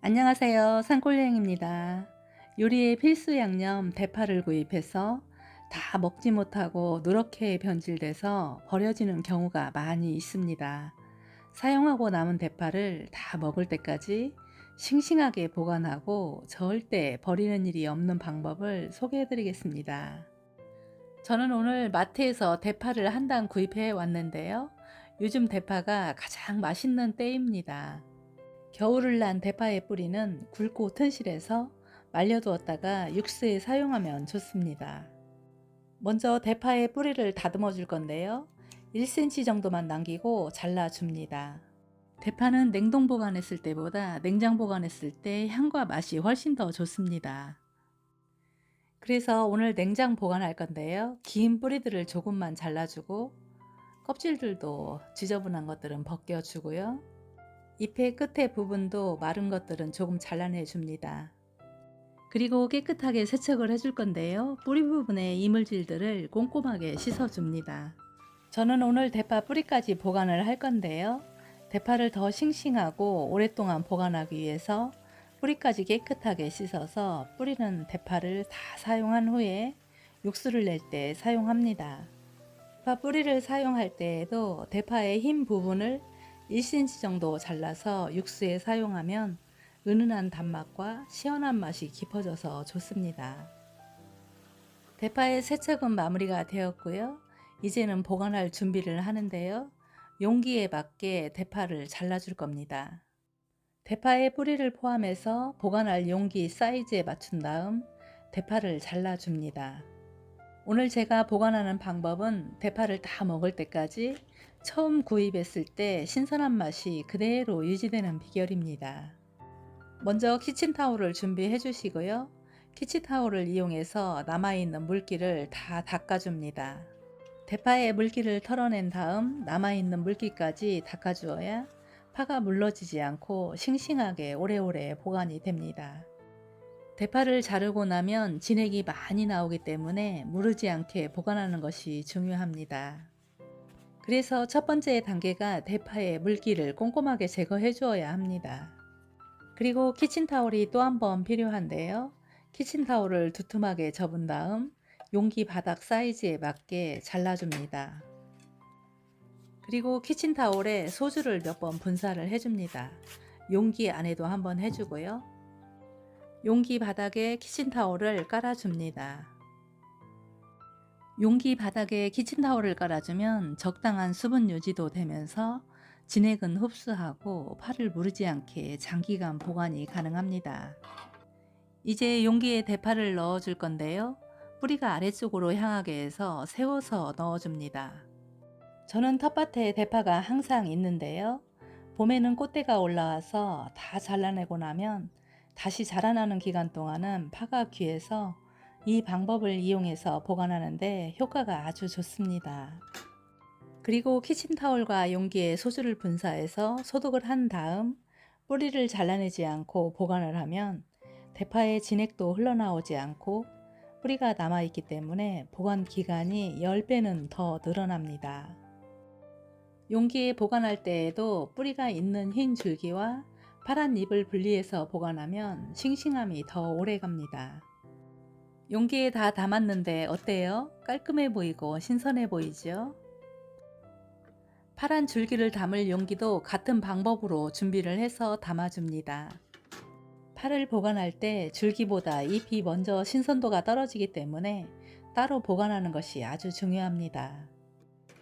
안녕하세요. 산골여행입니다. 요리의 필수 양념 대파를 구입해서 다 먹지 못하고 누렇게 변질돼서 버려지는 경우가 많이 있습니다. 사용하고 남은 대파를 다 먹을 때까지 싱싱하게 보관하고 절대 버리는 일이 없는 방법을 소개해 드리겠습니다. 저는 오늘 마트에서 대파를 한 단 구입해 왔는데요. 요즘 대파가 가장 맛있는 때입니다. 겨울을 난 대파의 뿌리는 굵고 튼실해서 말려두었다가 육수에 사용하면 좋습니다. 먼저 대파의 뿌리를 다듬어 줄 건데요. 1cm 정도만 남기고 잘라줍니다. 대파는 냉동 보관했을 때보다 냉장 보관했을 때 향과 맛이 훨씬 더 좋습니다. 그래서 오늘 냉장 보관할 건데요. 긴 뿌리들을 조금만 잘라주고 껍질들도 지저분한 것들은 벗겨주고요. 잎의 끝에 부분도 마른 것들은 조금 잘라내 줍니다. 그리고 깨끗하게 세척을 해줄 건데요. 뿌리 부분의 이물질들을 꼼꼼하게 씻어줍니다. 저는 오늘 대파 뿌리까지 보관을 할 건데요. 대파를 더 싱싱하고 오랫동안 보관하기 위해서 뿌리까지 깨끗하게 씻어서 뿌리는 대파를 다 사용한 후에 육수를 낼 때 사용합니다. 대파 뿌리를 사용할 때에도 대파의 흰 부분을 1cm 정도 잘라서 육수에 사용하면 은은한 단맛과 시원한 맛이 깊어져서 좋습니다. 대파의 세척은 마무리가 되었고요. 이제는 보관할 준비를 하는데요. 용기에 맞게 대파를 잘라줄 겁니다. 대파의 뿌리를 포함해서 보관할 용기 사이즈에 맞춘 다음 대파를 잘라줍니다. 오늘 제가 보관하는 방법은 대파를 다 먹을 때까지 처음 구입했을 때 신선한 맛이 그대로 유지되는 비결입니다. 먼저 키친타올을 준비해 주시고요. 키친타올을 이용해서 남아있는 물기를 다 닦아줍니다. 대파의 물기를 털어낸 다음 남아있는 물기까지 닦아주어야 파가 물러지지 않고 싱싱하게 오래오래 보관이 됩니다. 대파를 자르고 나면 진액이 많이 나오기 때문에 무르지 않게 보관하는 것이 중요합니다. 그래서 첫 번째 단계가 대파의 물기를 꼼꼼하게 제거해 주어야 합니다. 그리고 키친타올이 또 한 번 필요한데요. 키친타올을 두툼하게 접은 다음 용기 바닥 사이즈에 맞게 잘라줍니다. 그리고 키친타올에 소주를 몇 번 분사를 해줍니다. 용기 안에도 한번 해주고요. 용기 바닥에 키친타올을 깔아줍니다. 용기 바닥에 키친타올을 깔아주면 적당한 수분 유지도 되면서 진액은 흡수하고 팔을 무르지 않게 장기간 보관이 가능합니다. 이제 용기에 대파를 넣어줄 건데요. 뿌리가 아래쪽으로 향하게 해서 세워서 넣어줍니다. 저는 텃밭에 대파가 항상 있는데요. 봄에는 꽃대가 올라와서 다 잘라내고 나면 다시 자라나는 기간 동안은 파가 귀해서 이 방법을 이용해서 보관하는데 효과가 아주 좋습니다. 그리고 키친타올과 용기에 소주를 분사해서 소독을 한 다음 뿌리를 잘라내지 않고 보관을 하면 대파의 진액도 흘러나오지 않고 뿌리가 남아있기 때문에 보관 기간이 10배는 더 늘어납니다. 용기에 보관할 때에도 뿌리가 있는 흰 줄기와 파란 잎을 분리해서 보관하면 싱싱함이 더 오래 갑니다. 용기에 다 담았는데 어때요? 깔끔해 보이고 신선해 보이죠? 파란 줄기를 담을 용기도 같은 방법으로 준비를 해서 담아줍니다. 파를 보관할 때 줄기보다 잎이 먼저 신선도가 떨어지기 때문에 따로 보관하는 것이 아주 중요합니다.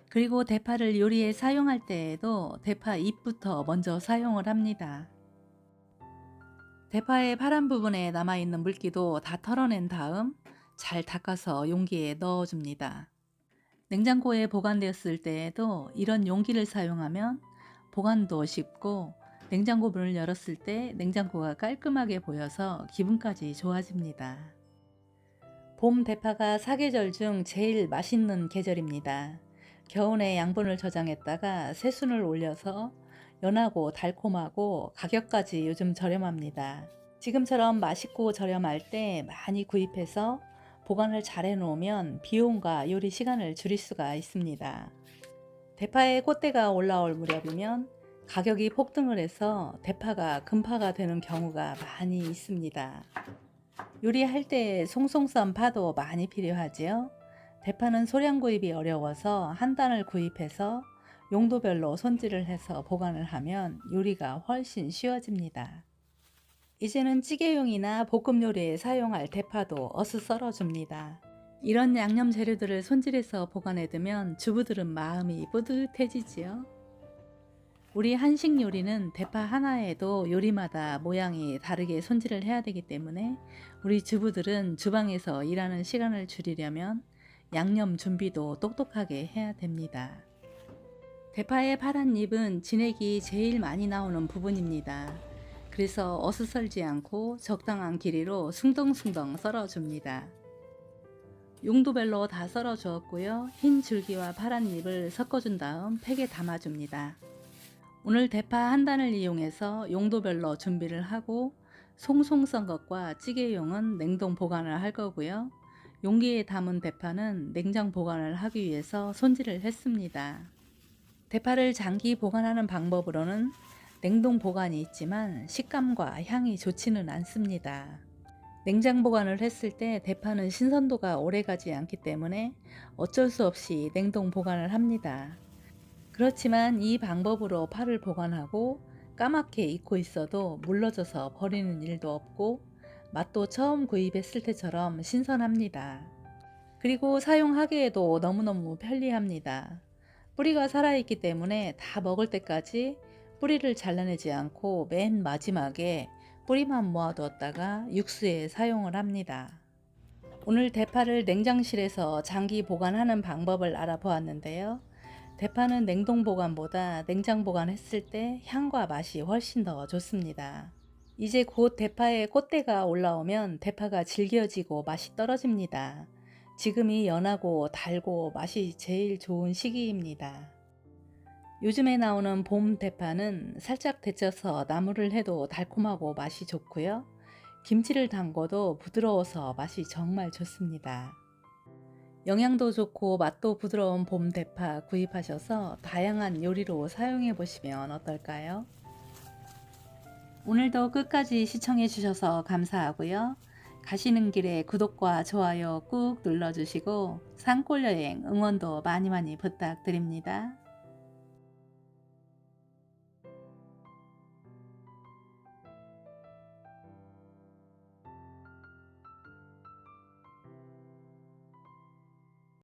그리고 대파를 요리에 사용할 때에도 대파 잎부터 먼저 사용을 합니다. 대파의 파란 부분에 남아있는 물기도 다 털어낸 다음 잘 닦아서 용기에 넣어줍니다. 냉장고에 보관되었을 때에도 이런 용기를 사용하면 보관도 쉽고 냉장고 문을 열었을 때 냉장고가 깔끔하게 보여서 기분까지 좋아집니다. 봄 대파가 사계절 중 제일 맛있는 계절입니다. 겨울에 양분을 저장했다가 새순을 올려서 연하고 달콤하고 가격까지 요즘 저렴합니다. 지금처럼 맛있고 저렴할 때 많이 구입해서 보관을 잘 해놓으면 비용과 요리 시간을 줄일 수가 있습니다. 대파의 꽃대가 올라올 무렵이면 가격이 폭등을 해서 대파가 금파가 되는 경우가 많이 있습니다. 요리할 때 송송선 파도 많이 필요하지요. 대파는 소량 구입이 어려워서 한 단을 구입해서 용도별로 손질을 해서 보관을 하면 요리가 훨씬 쉬워집니다. 이제는 찌개용이나 볶음 요리에 사용할 대파도 어스 썰어줍니다. 이런 양념 재료들을 손질해서 보관해두면 주부들은 마음이 뿌듯해지지요. 우리 한식 요리는 대파 하나에도 요리마다 모양이 다르게 손질을 해야 되기 때문에 우리 주부들은 주방에서 일하는 시간을 줄이려면 양념 준비도 똑똑하게 해야 됩니다. 대파의 파란 잎은 진액이 제일 많이 나오는 부분입니다. 그래서 어스썰지 않고 적당한 길이로 숭덩숭덩 썰어줍니다. 용도별로 다 썰어 주었고요. 흰 줄기와 파란 잎을 섞어준 다음 팩에 담아줍니다. 오늘 대파 한 단을 이용해서 용도별로 준비를 하고 송송 썬 것과 찌개용은 냉동 보관을 할 거고요. 용기에 담은 대파는 냉장 보관을 하기 위해서 손질을 했습니다. 대파를 장기 보관하는 방법으로는 냉동 보관이 있지만 식감과 향이 좋지는 않습니다. 냉장 보관을 했을 때 대파는 신선도가 오래 가지 않기 때문에 어쩔 수 없이 냉동 보관을 합니다. 그렇지만 이 방법으로 파를 보관하고 까맣게 익고 있어도 물러져서 버리는 일도 없고 맛도 처음 구입했을 때처럼 신선합니다. 그리고 사용하기에도 너무너무 편리합니다. 뿌리가 살아있기 때문에 다 먹을 때까지 뿌리를 잘라내지 않고 맨 마지막에 뿌리만 모아두었다가 육수에 사용을 합니다. 오늘 대파를 냉장실에서 장기 보관하는 방법을 알아보았는데요. 대파는 냉동 보관보다 냉장 보관했을 때 향과 맛이 훨씬 더 좋습니다. 이제 곧 대파에 꽃대가 올라오면 대파가 질겨지고 맛이 떨어집니다. 지금이 연하고 달고 맛이 제일 좋은 시기입니다. 요즘에 나오는 봄 대파는 살짝 데쳐서 나물을 해도 달콤하고 맛이 좋고요. 김치를 담궈도 부드러워서 맛이 정말 좋습니다. 영양도 좋고 맛도 부드러운 봄 대파 구입하셔서 다양한 요리로 사용해 보시면 어떨까요? 오늘도 끝까지 시청해 주셔서 감사하고요. 가시는 길에 구독과 좋아요 꾹 눌러주시고 산골여행 응원도 많이 많이 부탁드립니다.